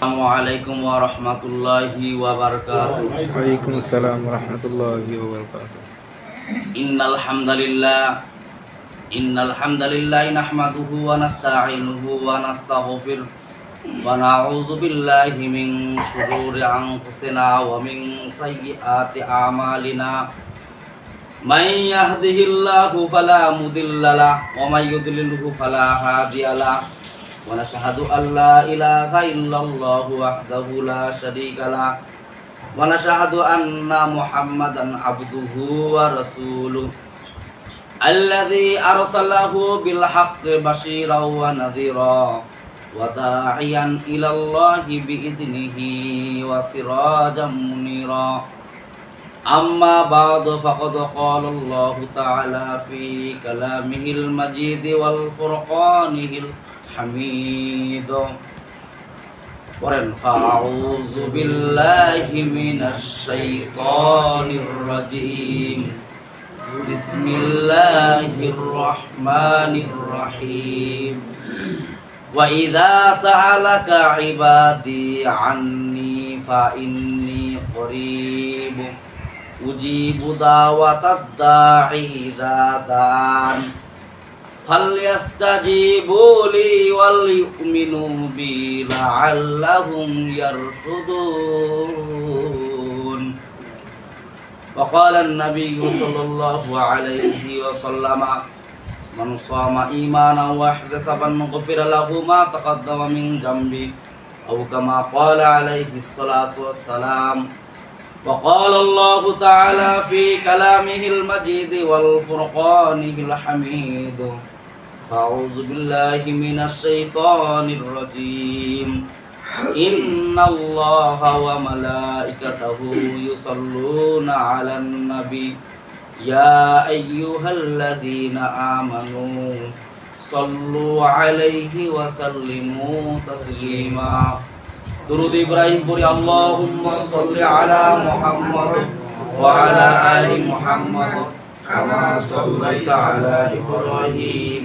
আসসালামু আলাইকুম ওয়া রাহমাতুল্লাহি ওয়া বারাকাতুহু ওয়ালাইকুম আসসালাম রহমতুল্লাহি ইন্নাল হামদালিল্লাহ ইন্নাল হামদালিল্লাহ নাহমাদুহু ওয়া নাস্তাঈনুহু ওয়া নাস্তাগফির ওয়া নাউযু বিল্লাহি মিন শুরুরি আনফুসিনা ওয়া মিন সাইয়্যিআতি আমালিনা من يهده الله فلا مضل له ومن يضلله فلا هادي له ونشهد أن لا إله إلا الله وحده لا شريك له ونشهد أن محمدا عبده ورسوله الذي أرسله بالحق بشيرا ونذيرا وداعيا إلى الله بإذنه وسراجا منيرا أما بعد فقد قال الله تعالى في كلامه المجيد والفرقانه الحميد ورن فأعوذ بالله من الشيطان الرجيم بسم الله الرحمن الرحيم وإذا سألك عبادي عني فإني قريب أجيب دعوة الداعي إذا دعان فليستجيبوا لي وليؤمنوا بي لعلهم يرشدون وقال النبي صلى الله عليه وسلم من صام إيمانا واحتسبا غفر له ما تقدم من ذنبه أو كما قال عليه الصلاة والسلام وقال الله تعالى في كلامه المجيد والفرقانه الحميد أعوذ بالله من الشيطان الرجيم إن الله وملائكته يصلون على النبي يا أيها الذين آمنوا صلوا عليه وسلموا تسليما درود إبراهيم بوري اللهم صل على محمد وعلى آل محمد كما صليت على إبراهيم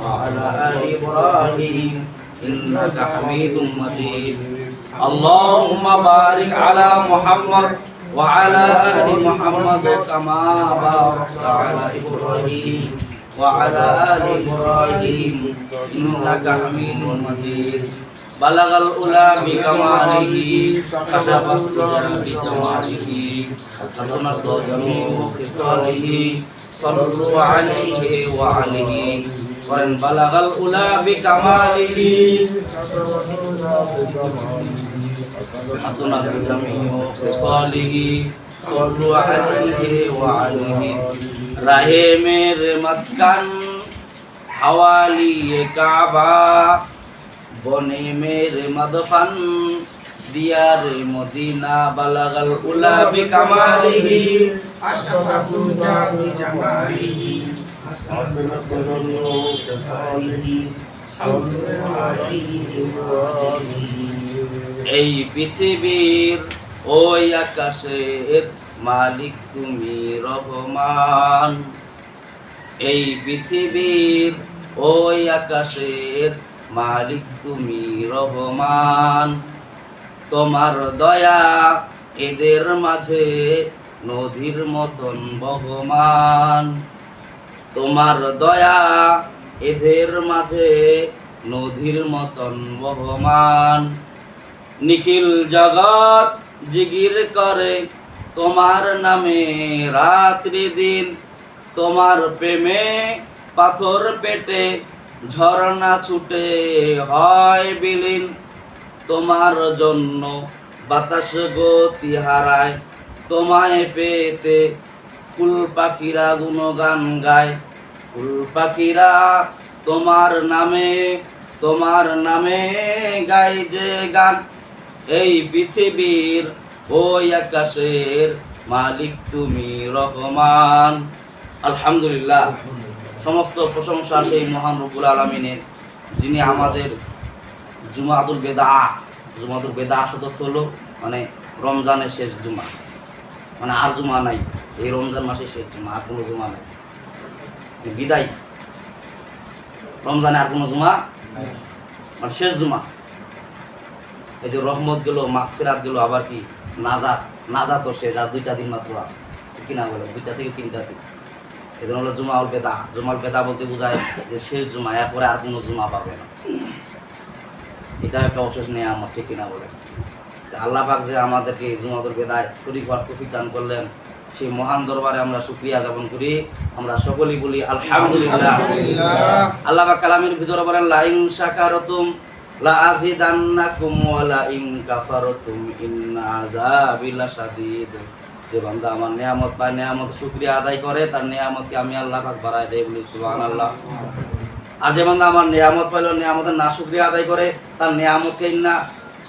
وعلى آل إبراهيم إنك حميد مجيد. اللهم بارك على محمد وعلى آل محمد كما باركت على إبراهيم وعلى آل إبراهيم. إنك حميد مجيد. بلغ الأولى بكماله كشف الدجى بجماله حسنت جميع خصاله صلوا عليه وعليه. وإن بلغ الأولى بكماله حسنت جميع خصاله صلوا عليه وعليه রাহে মেরে মস্কান হাওয়ালি কাবা বনে মেরে মদফান দিয়ার মদিনা বালাগাল উলা বিকামালিহি এই পৃথিবীর ওই আকাশের মালিক তুমি রহমান। এই পৃথিবীর ওই আকাশের মালিক তুমি রহমান। তোমার দয়া এদের মাঝে নদীর মতন বহমান। তোমার দয়া এদের মাঝে নদীর মতন বহমান। নিখিল জগৎ জিগির করে তোমার নামে রাত্রি দিন। তোমার প্রেমে পাথর পেটে ঝর্ণা ছুটে হয় বিলীন। তোমার জন্য বাতাস গতি হারায় তোমায় পেতে ফুল পাখিরা গুণগান গায়। ফুল পাখিরা তোমার নামে তোমার নামে গাই যে গান। এই পৃথিবীর ওই আকাশের মালিক তুমি রহমান। আলহামদুলিল্লাহ, সমস্ত প্রশংসা সেই মহান রব্বুল আলমিনের, যিনি আমাদের জুমাদুল বেদা জুমাদুল বেদা সদর্থ হলো মানে রমজানের শেষ জুমা। মানে আর জুমা নাই। এই রমজান মাসে শেষ জুমা, আর কোনো জুমা নাই। বিদায়। রমজানে আর কোনো জুমা মানে শেষ জুমা। এই যে রহমত গেল মাগফিরাত গেল আবার কি? নাজাত। নাজাত শেষ, আর দুইটা দিন মাত্র আছে। কি না বলে দুইটা থেকে তিনটা দিন। এই জন্য হলো জুমাউল বেদা। জুমাল বেদা বলতে বোঝায় যে শেষ জুমা, এরপরে আর কোনো জুমা পাবে না। এটা একটা অশেষ নেই আমার ঠিক কিনা বলে আল্লাহ পাক যে আমাদেরকে জুমাতুল বেদায় শরীর হওয়ার তৌফিক দান করলেন। সেই মহান দরবারে আমরা শুক্রিয়া জ্ঞাপন করি। আমরা সকলেই বলি আলহামদুলিল্লাহ। আল্লাহ পাক কালামের ভিতরে বলেন লা ইন শাকারতুম লা আযিদান্নাকুম ওয়া লা ইন কাফারতুম ইন্না আযাবি লাশাদীদ। যে বান্দা আমার নিয়ামত পায় নিয়ামত শুকরিয়া আদায় করে তার নিয়ামতকে আমি আল্লাহ পাক বাড়ায় দেই বলি সুবহানাল্লাহ। আর যে বান্দা আমার নিয়ামত পাইলো নিয়ামতের না শুকরিয়া আদায় করে তার নিয়ামতকে ইন্না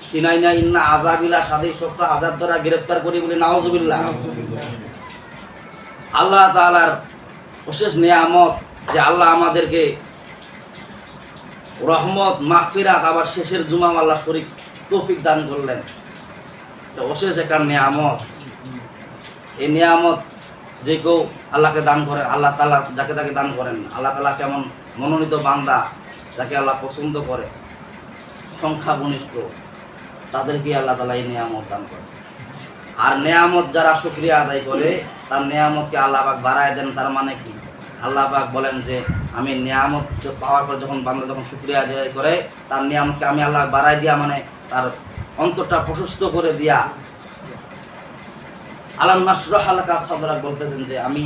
সিনাই না ইন্না আযাবিলা সাদি সপ্তাহ আজাদ দ্বারা গ্রেফতার করি বলি নাউজুবিল্লাহ। আল্লাহ তাআলার অশেষ নিয়ামত যে আল্লাহ আমাদেরকে রহমত, মাগফিরাত আবার শেষের জুমা আল্লাহ শরীফ তৌফিক দান করলেন। অশেষ একটা নিয়ামত। এই নিয়ামত যে কেউ আল্লাহকে দান করেন, আল্লাহ তালা যাকে তাকে দান করেন, আল্লাহ তালা কেমন মনোনীত বান্দা যাকে আল্লাহ পছন্দ করে সংখ্যা ঘনিষ্ঠ তাদেরকে আল্লাহ তালা এই নিয়ামত দান করে আর নেয়ামত যারা শুক্রিয়া আদায় করে, তার নেয়ামতকে আল্লাহ পাক বাড়ায় দেন, তার মানে কি? আল্লাহ পাক বলেন যে, আমি নিয়ামত পাওয়ার পর যখন বান্দা যখন শুক্রিয়া আদায় করে, তার নিয়ামতকে আমি আল্লাহ বাড়ায় দিয়া মানে তার অন্তরটা প্রশস্ত করে দিয়া, আলাম নাসরাহ আলাকা সাদরাক বলতেছেন যে, আমি